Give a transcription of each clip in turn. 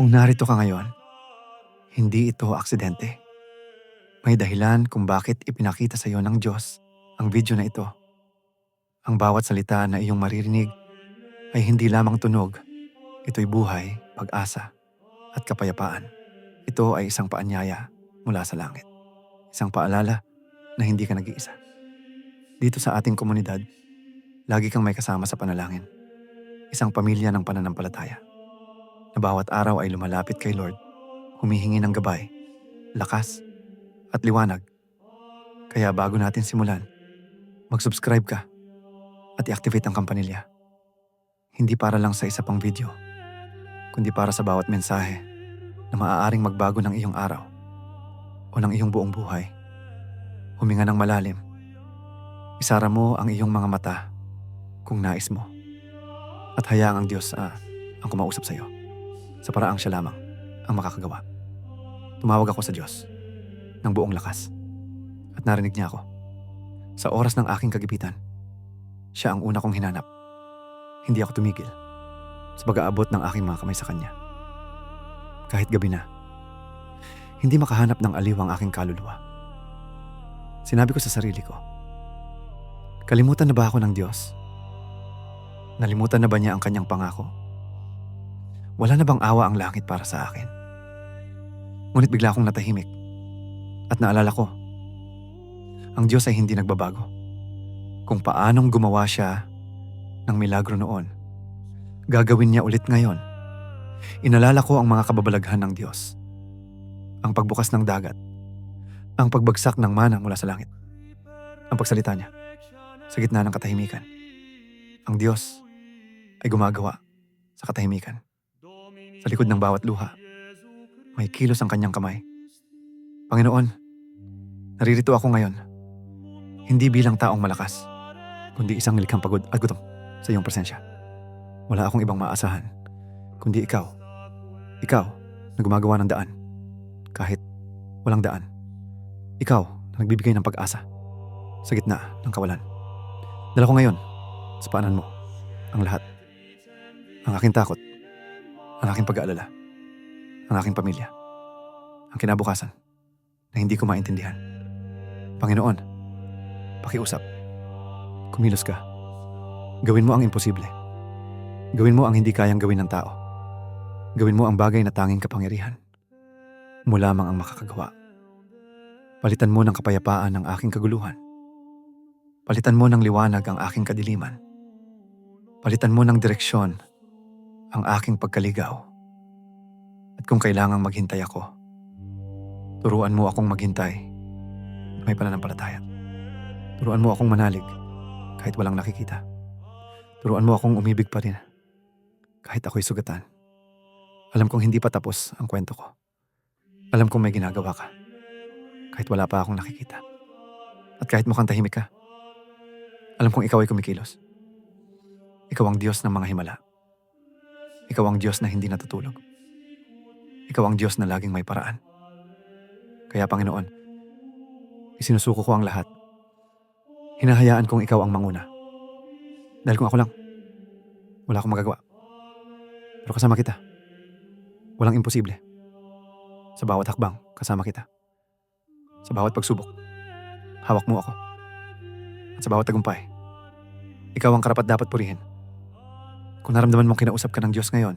Kung narito ka ngayon, hindi ito aksidente. May dahilan kung bakit ipinakita sa iyo ng Diyos ang video na ito. Ang bawat salita na iyong maririnig ay hindi lamang tunog. Ito'y buhay, pag-asa, at kapayapaan. Ito ay isang paanyaya mula sa langit. Isang paalala na hindi ka nag-iisa. Dito sa ating komunidad, lagi kang may kasama sa panalangin. Isang pamilya ng pananampalataya. Na bawat araw ay lumalapit kay Lord, humihingi ng gabay, lakas, at liwanag. Kaya bago natin simulan, mag-subscribe ka at i-activate ang kampanilya. Hindi para lang sa isa pang video, kundi para sa bawat mensahe na maaaring magbago ng iyong araw o ng iyong buong buhay. Huminga ng malalim. Isara mo ang iyong mga mata kung nais mo. At hayaang ang Diyos ah, ang kumausap sa iyo. Sa paraang siya lamang ang makakagawa. Tumawag ako sa Diyos ng buong lakas. At narinig niya ako. Sa oras ng aking kagipitan, siya ang una kong hinanap. Hindi ako tumigil sa pag-aabot ng aking mga kamay sa kanya. Kahit gabi na, hindi makahanap ng aliw ang aking kaluluwa. Sinabi ko sa sarili ko, kalimutan na ba ako ng Diyos? Nalimutan na ba niya ang kanyang pangako? Wala na bang awa ang langit para sa akin? Ngunit bigla akong natahimik at naalala ko, ang Diyos ay hindi nagbabago. Kung paanong gumawa siya ng milagro noon, gagawin niya ulit ngayon. Inalala ko ang mga kababalaghan ng Diyos. Ang pagbukas ng dagat. Ang pagbagsak ng mana mula sa langit. Ang pagsalita niya sa gitna ng katahimikan. Ang Diyos ay gumagawa sa katahimikan. Sa likod ng bawat luha, may kilos ang kanyang kamay. Panginoon, naririto ako ngayon. Hindi bilang taong malakas, kundi isang likhang pagod at gutom sa iyong presensya. Wala akong ibang maasahan, kundi ikaw. Ikaw na gumagawa ng daan. Kahit walang daan. Ikaw na nagbibigay ng pag-asa sa gitna ng kawalan. Dala ko ngayon sa paanan mo ang lahat. Ang aking takot, ang aking pag-aalala, ang aking pamilya, ang kinabukasan na hindi ko maintindihan. Panginoon, pakiusap. Kumilos ka. Gawin mo ang imposible. Gawin mo ang hindi kayang gawin ng tao. Gawin mo ang bagay na tanging kapangyarihan. Mo lamang ang makakagawa. Palitan mo ng kapayapaan ang aking kaguluhan. Palitan mo ng liwanag ang aking kadiliman. Palitan mo ng direksyon ang aking pagkaligaw. At kung kailangang maghintay ako, turuan mo akong maghintay na may pananampalataya. Turuan mo akong manalig kahit walang nakikita. Turuan mo akong umibig pa rin kahit ako'y sugatan. Alam kong hindi pa tapos ang kwento ko. Alam kong may ginagawa ka kahit wala pa akong nakikita. At kahit mukhang tahimik ka, alam kong ikaw ay kumikilos. Ikaw ang Diyos ng mga himala. Ikaw ang Diyos na hindi natutulog. Ikaw ang Diyos na laging may paraan. Kaya Panginoon, isinusuko ko ang lahat. Hinahayaan kong ikaw ang manguna. Dahil kung ako lang, wala akong magagawa. Pero kasama kita. Walang imposible. Sa bawat hakbang, kasama kita. Sa bawat pagsubok, hawak mo ako. At sa bawat tagumpay, ikaw ang karapat dapat purihin. Kung naramdaman mong kinausap ka ng Diyos ngayon,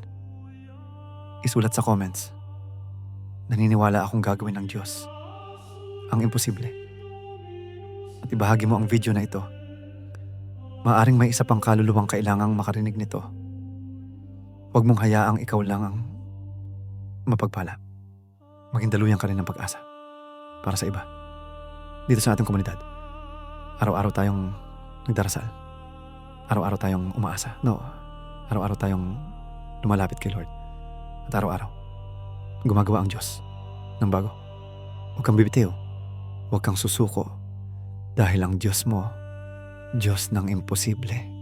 isulat sa comments. Naniniwala akong gagawin ng Diyos ang imposible. At ibahagi mo ang video na ito. Maaring may isa pang kaluluwang kailangang makarinig nito. Huwag mong hayaang ikaw lang ang mapagpala. Maging daluyan ka rin ng pag-asa para sa iba. Dito sa ating komunidad, araw-araw tayong nagdarasal. Araw-araw tayong umaasa. No, araw-araw tayong lumalapit kay Lord. At araw-araw, gumagawa ang Diyos ng bago. Huwag kang bibitiw. Huwag kang susuko. Dahil ang Diyos mo, Diyos ng imposible.